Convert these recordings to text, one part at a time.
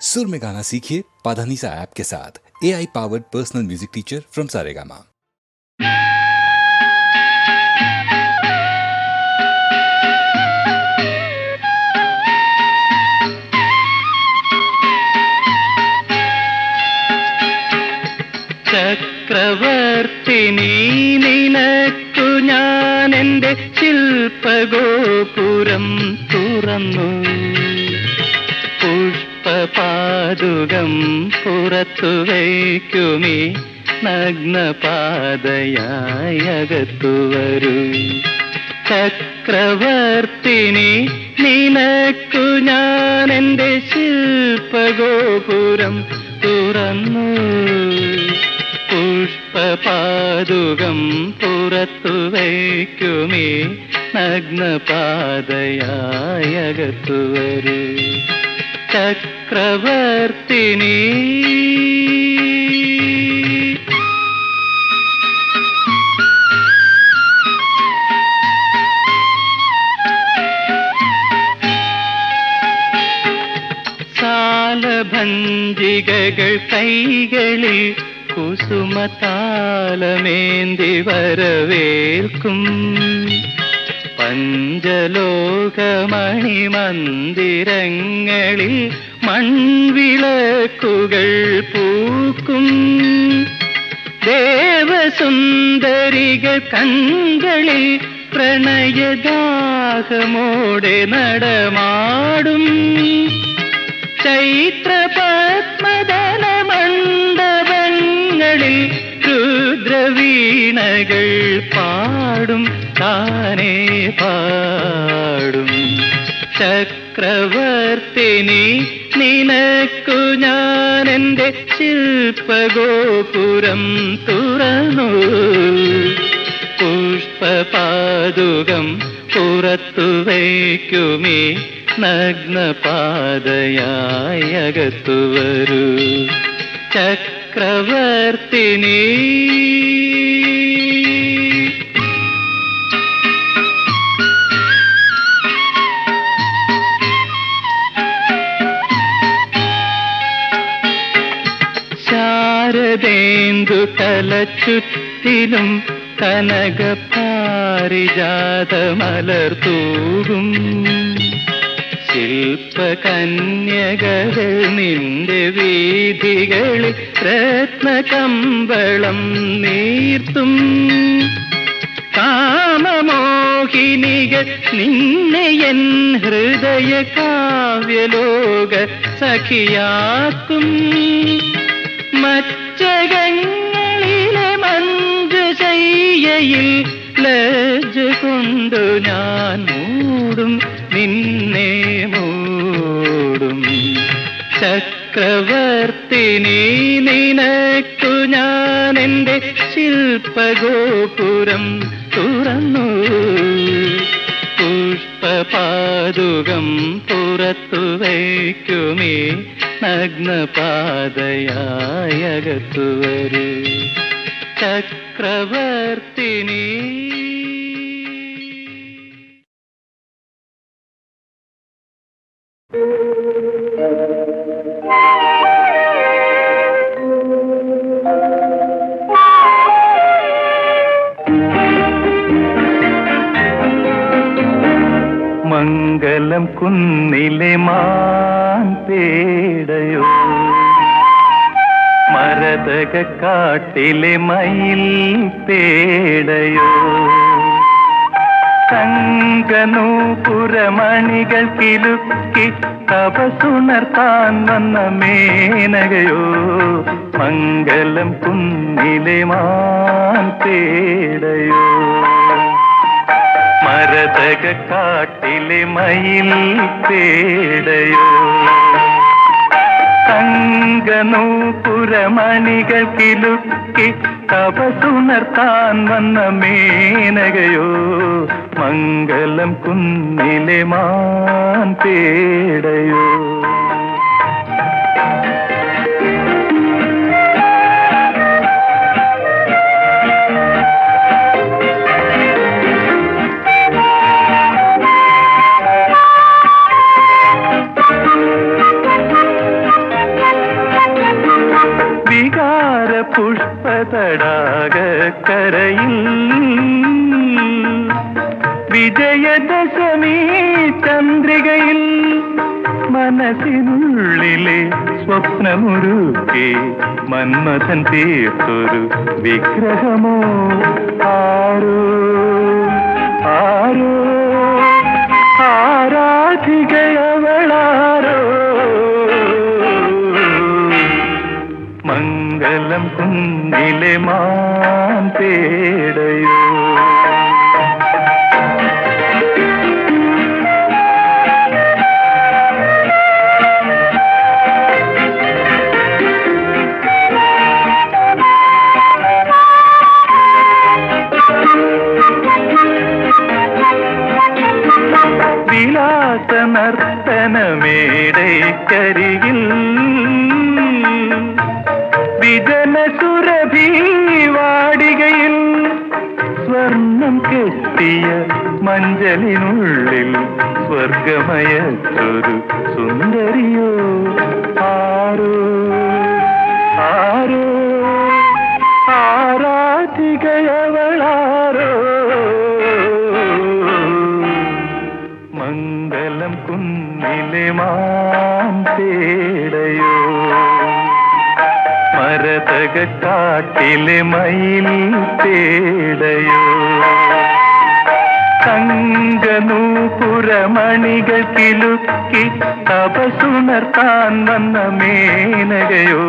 सुर में गाना सीखिए पाधानीसा ऐप के साथ A I powered personal music teacher from Saregama ചക്രവർത്തിനി നിനക്കു ഞാൻ എൻ്റെ ശില്പഗോപുരം തുറന്നു പുഷ്പപാതുകം പുറത്തു വയ്ക്കുമീ നഗ്നപാതയായകത്തു വരൂ. ചക്രവർത്തിനി നിനക്കു ഞാൻ എന്റെ ശില്പഗോപുരം തുറന്നു. പുഷ്പപാദുകം പുറത്തു വയ്ക്കുമേ നഗ്നപാതയായകത്തു വരൂ. വരൂ ചക്രവർത്തിനി സാലഭഞ്ജികകൾ കൈകളിൽ കുസുമതാലമേന്തി വരവേൽക്കും. പഞ്ചലോകമണിമന്ദിരങ്ങളിൽ മൺവിളക്കുകൾ പൂക്കും. ദേവസുന്ദരികൾ കങ്കളിൽ പ്രണയദാഹമോടെ നടമാടും. ചൈത്രപത്മദന മണ്ഡപങ്ങളിൽ രുദ്രവീണകൾ പാടും. താനേ പാടും. ചക്രവർത്തിനി നിനക്കു ഞാൻ എന്റെ ശില്പഗോപുരം തുറന്നു. പുഷ്പപാതുകം പുറത്തു വയ്ക്കുമേ നഗ്നപാതയായി അകത്തു വരൂ. ചക്രവർത്തിനി തലച്ചുറ്റിലും കനക പാരിജാതമലർ തൂകും. ശില്പകന്യകൾ നിന്റെ വീതികളിൽ രത്നകമ്പളം നീർത്തും. കാമമോഹിനിക നിന്നെ എൻ ഹൃദയ കാവ്യലോക സഖിയാക്കും. മച്ചകങ്ങളിലെ മഞ്ജുശയ്യയിൽ ലജ്ജ കൊണ്ടു ഞാൻ മൂടും നിന്നെ മൂടും. ചക്രവർത്തിനി നിനക്കു ഞാൻ എന്റെ ശില്പഗോപുരം തുറന്നു. പുഷ്പപാതുകം പുറത്തു വയ്ക്കുമേ നഗ്നപാതയായകത്തു വരൂ. ചക്രവർത്തിനി. മംഗലം കുന്നിലെ മാൻ പേടയോ കാട്ടിലെ മയിൽ പേടയോ? തങ്കനൂപുരമണികൾ കിലുക്കി തപസുണർത്താൻ വന്ന മേനകയോ? മംഗലം കുന്നിലെ മാൻ പേടയോ? മരതക കാട്ടിലെ മയിൽ പേടയോ? തങ്കനൂപുരമണികൾ കിലുക്കി തപസുണർത്താൻ വന്ന മേനകയോ മംഗലം കുന്നിലെ മാൻ പേടയോ. സ്വപ്നമുരുക്കി മന്മഥൻ തീർത്തൊരു വിഗ്രഹമോ ആരോ ആരോ ആരാധികയവളാരോ മംഗലം കുന്നിലെ മാൻ പേടയോ നർത്തനമേടൈക്കരികിൽ വിജന സുരഭി വാടികയിൽ സ്വർണം കെട്ടിയ മഞ്ചലിനുള്ളിൽ സ്വർഗമയത്തൊരു സുന്ദരിയോ ആരോ കാട്ടിലെ മയിൽ തേടയോ തങ്കനൂപുരമണികൾ കിലുക്കി തപസുണർത്താൻ വന്ന മേനകയോ?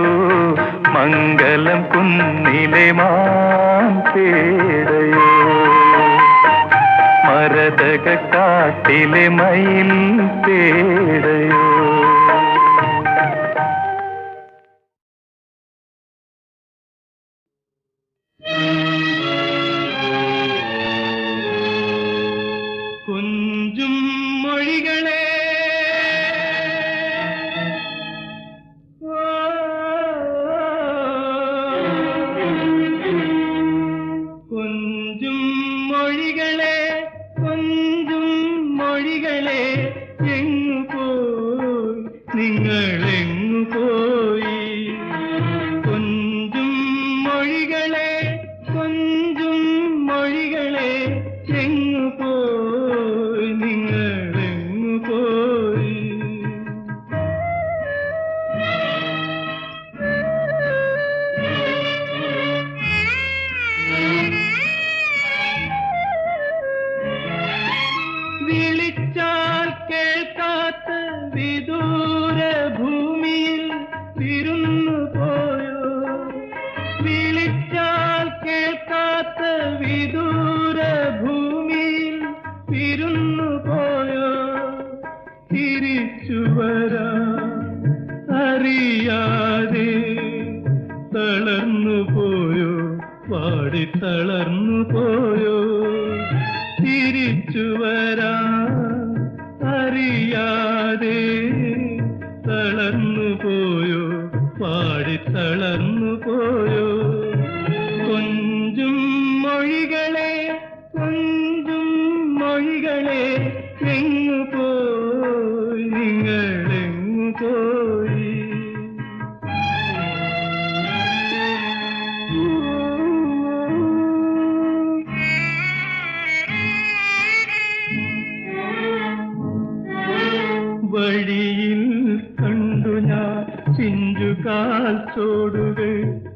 മംഗലം കുന്നിലെ മാൻ തേടയോ മരതക കാട്ടിലെ മയിൽ തേടയോ തിരിച്ചു വരാ. അറിയാതെ തളർന്നു പോയോ? പാടി തളർന്നു പോയോ? തിരിച്ചു വരാ. അറിയാതെ தோடுவேன்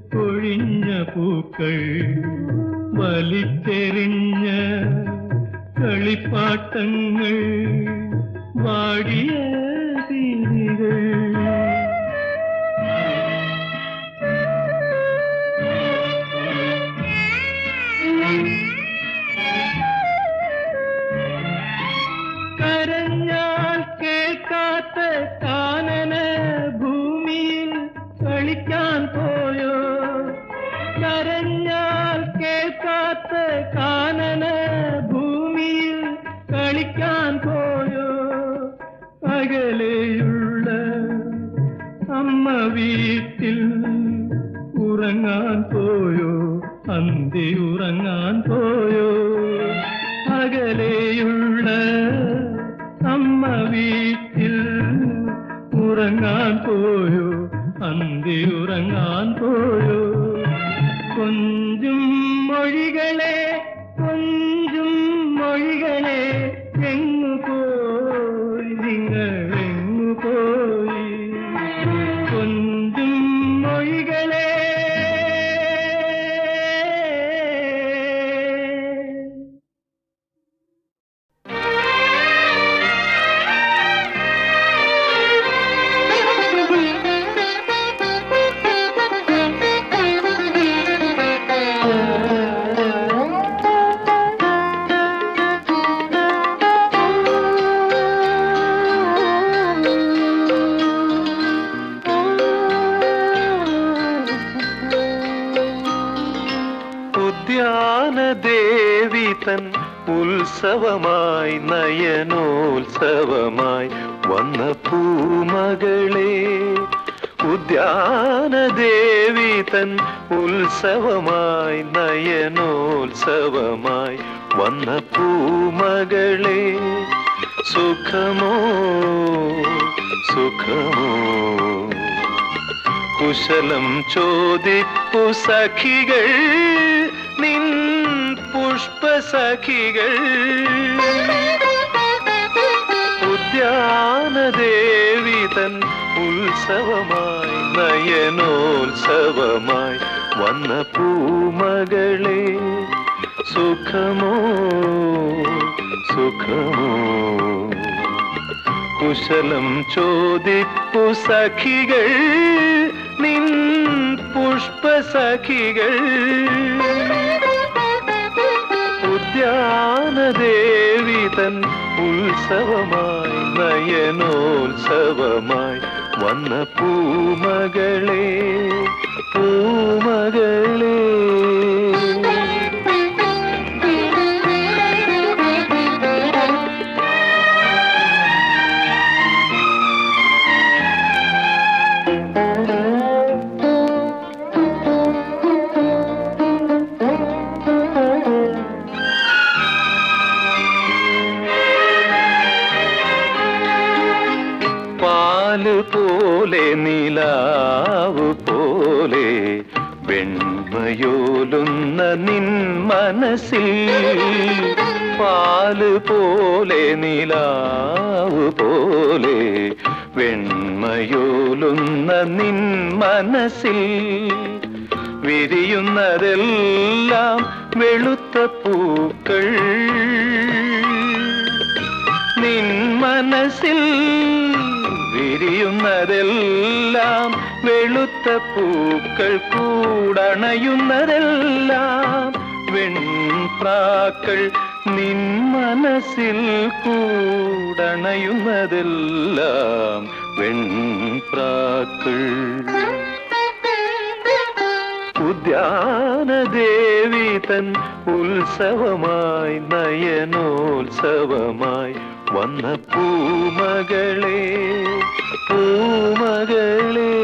കരഞ്ഞാൽ കേൾക്കാത്ത കാനന ഭൂമിയിൽ കളിക്കാൻ പോയോ? അകലെയുള്ള അമ്മ വീട്ടിൽ ഉറങ്ങാൻ പോയോ? അന്തി ഉറങ്ങാൻ പോയോ? അകലെയുള്ള അമ്മ വീട്ടിൽ ഉറങ്ങാൻ പോയോ? അന്തി ഉറങ്ങാൻ പോയോ? നയനോത്സവമായി വന്ന പൂമകളെ ഉദ്യാനദേവി തൻ ഉത്സവമായി നയനോത്സവമായി വന്ന പൂമകളെ സുഖമോ സുഖമോ? കുശലം ചോദിപ്പു സഖികൾ നിൻ പുഷ്പസഖികൾ ഉദ്യാനദേവി തൻ ഉത്സവമായി നയനോത്സവമായി വന്ന പൂമകളെ സുഖമോ സുഖമോ? കുശലം ചോദിപ്പു സഖികൾ നിൻ പുഷ്പസഖികൾ. ഉദ്യാനദേവി തൻ ഉത്സവമായി നയനോത്സവമായി വന്ന പൂമകളെ പോലെ നീലാവു പോലെ വെണ്മയോലുന്ന നിൻ മനസ്സിൽ വിരിയുന്നതെല്ലാം വെളുത്ത പൂക്കൾ. നിൻ മനസ്സിൽ വിരിയുന്നതെല്ലാം വെളുത്ത പൂക്കൾ കൂടണയുന്നതെല്ലാം വെൺപ്രാക്കൾ നിൻ മനസ്സിൽ കൂടണയുന്നതെല്ലാം വെൺപ്രാക്കൾ. ഉദ്യാനദേവി തൻ ഉത്സവമായി നയനോത്സവമായി വന്ന പൂമകളെ പൂമകളെ.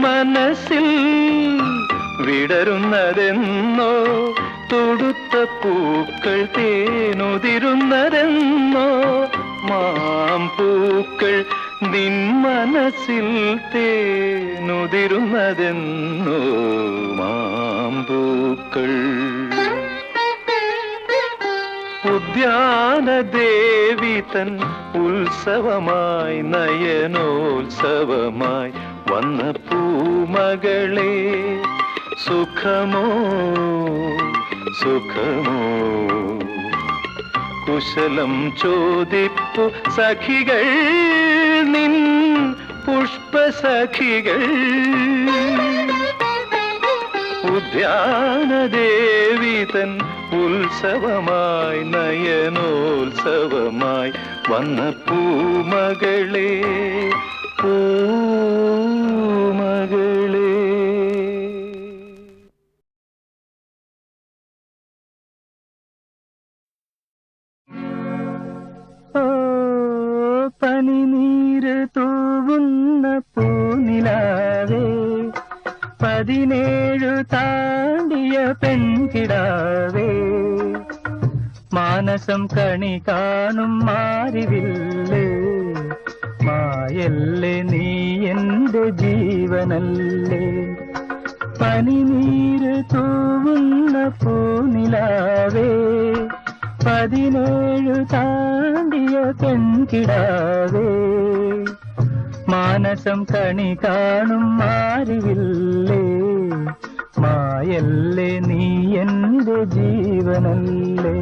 മനസ്സിൽ വിടരുന്നതെന്നോ തൊടുത്ത പൂക്കൾ തേനുതിരുന്നതെന്നോ പൂക്കൾ നിൻ മനസ്സിൽ തേനുതിരുന്നതെന്നോ പൂക്കൾ ഉദ്യാനദേവി തൻ ഉത്സവമായി നയനോത്സവമായി വന്ന പൂമകളെ സുഖമോ സുഖമോ? കുശലം ചോദിപ്പു സഖികൾ നിൻ പുഷ്പസഖികൾ. ഉദ്യാനദേവി തൻ ഉത്സവമായി നയനോത്സവമായി വന്ന പൂമകളെ മാനസം കണി കാണും മാറിവില്ലേ മായല്ലേ നീ എന്റെ ജീവനല്ലേ. പനിനീര് തൂവുന്ന പൂനിലാവേ. പതിനേഴു താണ്ടിയ പെൺകിടാവേ. മാനസം കണി കാണും മാറിവില്ലേ മായല്ലേ നീ എന്റെ ജീവനല്ലേ.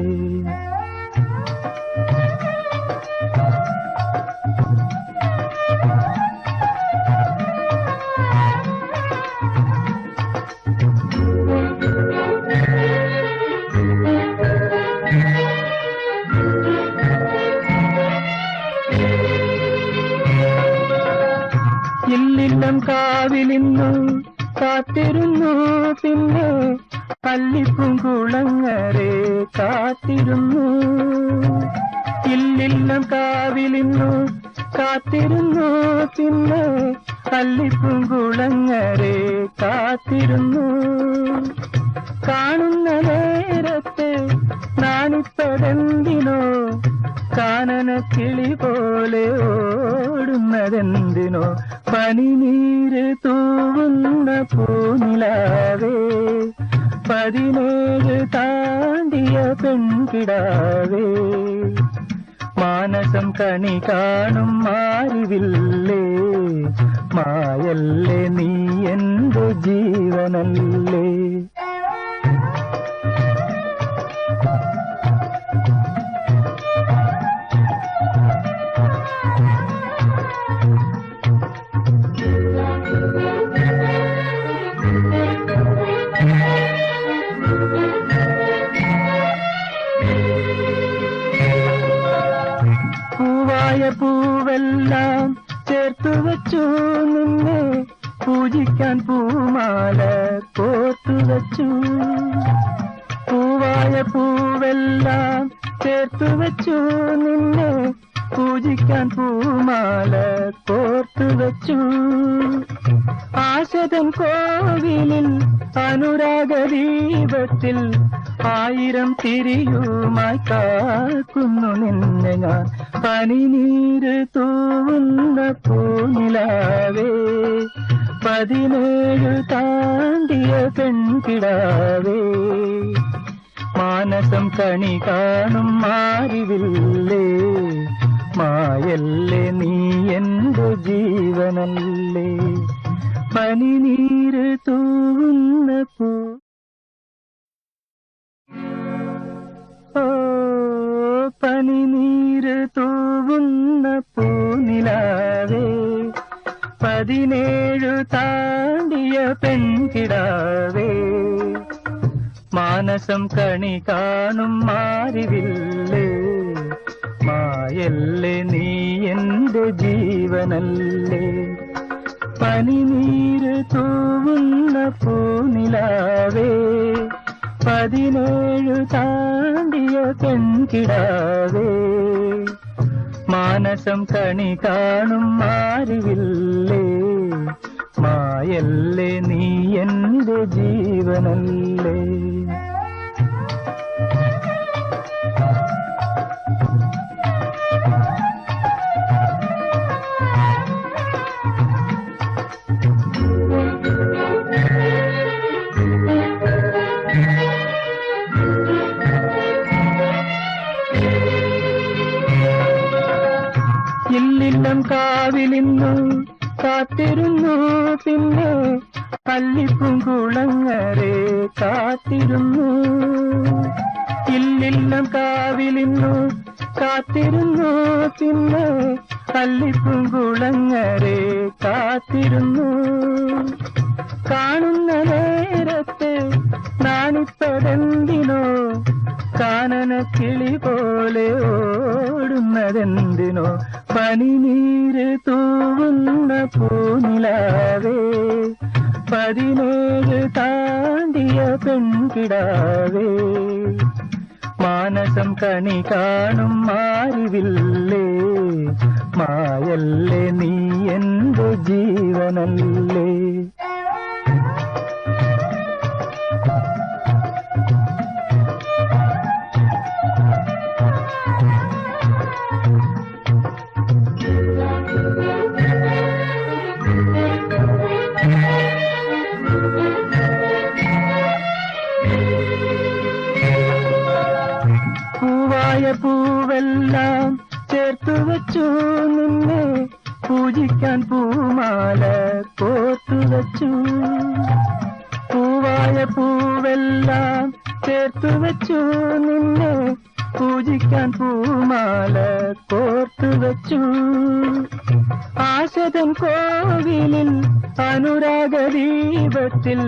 പനിനീര് തൂവുന്ന പൂനിലാവേ പതിനേഴ് താണ്ടിയ പെൺകിടാവേ. മാനസം കണി കാണും മാറിവില്ലേ മായല്ലേ നീ എന്റെ ജീവനല്ലേ. പൂവായ പൂവെല്ലാം ചേർത്തു വച്ചു നിന്നെ പൂജിക്കാൻ പൂമാല കോർത്തു വച്ചു. പൂവായ പൂവെല്ലാം ചേർത്തു വച്ചു നിന്നെ പൂജിക്കാൻ പൂമാല കോർത്തു വച്ചു. ആശതൻ കോവിലിൽ അനുരാഗ ദീപത്തിൽ ആയിരം തിരിയുമായി കാക്കുന്നു നിന്നെ ഞാൻ. പനിനീര് തൂവുന്ന പൂനിലാവേ പതിനേഴു താണ്ടിയ പെൺകിടാവേ. മാനസം കണി കാണും മാറിവില്ലേ മായല്ലേ നീ എന്റെ ജീവനല്ലേ? പനിനീര് തൂവുന്ന പൂ പനിനീര് തൂവുന്ന പൂനിലാവേ. പതിനേഴു താണ്ടിയ പെൺകിടാവേ. മാനസം കണി കാണും മാറിവില്ലേ മായല്ലേ നീ എന്റെ ജീവനല്ലേ? പനിനീര് തൂവുന്ന പൂനിലാവേ. പതിനേഴ് താണ്ടിയ പെൺകിടാവേ മാനസം കണി കാണും മാറിവില്ലേ മായല്ലേ നീ എന്റെ ജീവനല്ലേ. കാത്തിരുന്നു പിന്നെ പള്ളിപ്പും കുളങ്ങരെ കാത്തിരുന്നു. ഇല്ലില്ലം കാവിലിന്നു കാത്തിരുന്നു പിന്നെ അല്ലിപ്പുംകുളങ്ങരെ കാത്തിരുന്നു. കാണുന്ന നേരത്തെ നാണിപ്പതെന്തിനോ കാനന കിളി പോലെ ഓടുന്നതെന്തിനോ പനിനീര് തൂവുന്ന പൂനിലാവേ. പതിനേഴ് താണ്ടിയ പെൺകിടാവേ. മാനസം കണി കാണും മാറിവില്ലേ മായല്ലേ നീ എന്റെ ജീവനല്ലേ. വെച്ചു നിന്നെ പൂജിക്കാൻ പൂമാല കോർത്തു വെച്ചു. പൂവായ പൂവെല്ലാം ചേർത്തു വെച്ചു നിന്നെ പൂജിക്കാൻ പൂമാല കോർത്തു വെച്ചു. ആശതൻ കോവിലിൽ അനുരാഗ ദീപത്തിൽ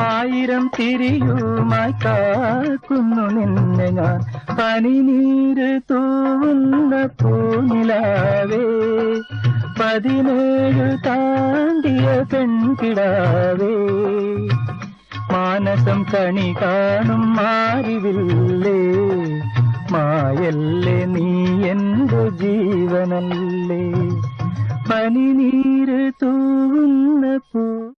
ആയിരം തിരിയുമായി കാക്കുന്നു നിന്നെ ഞാൻ. പനിനീര് തൂവുന്ന പൂനിലാവേ. പതിനേഴ് താണ്ടിയ പെൺകിടാവേ. മാനസം കണി കാണും മാറിവില്ലേ മായല്ലേ നീ എന്റെ ജീവനല്ലേ. പനിനീര് തൂവുന്ന പൂ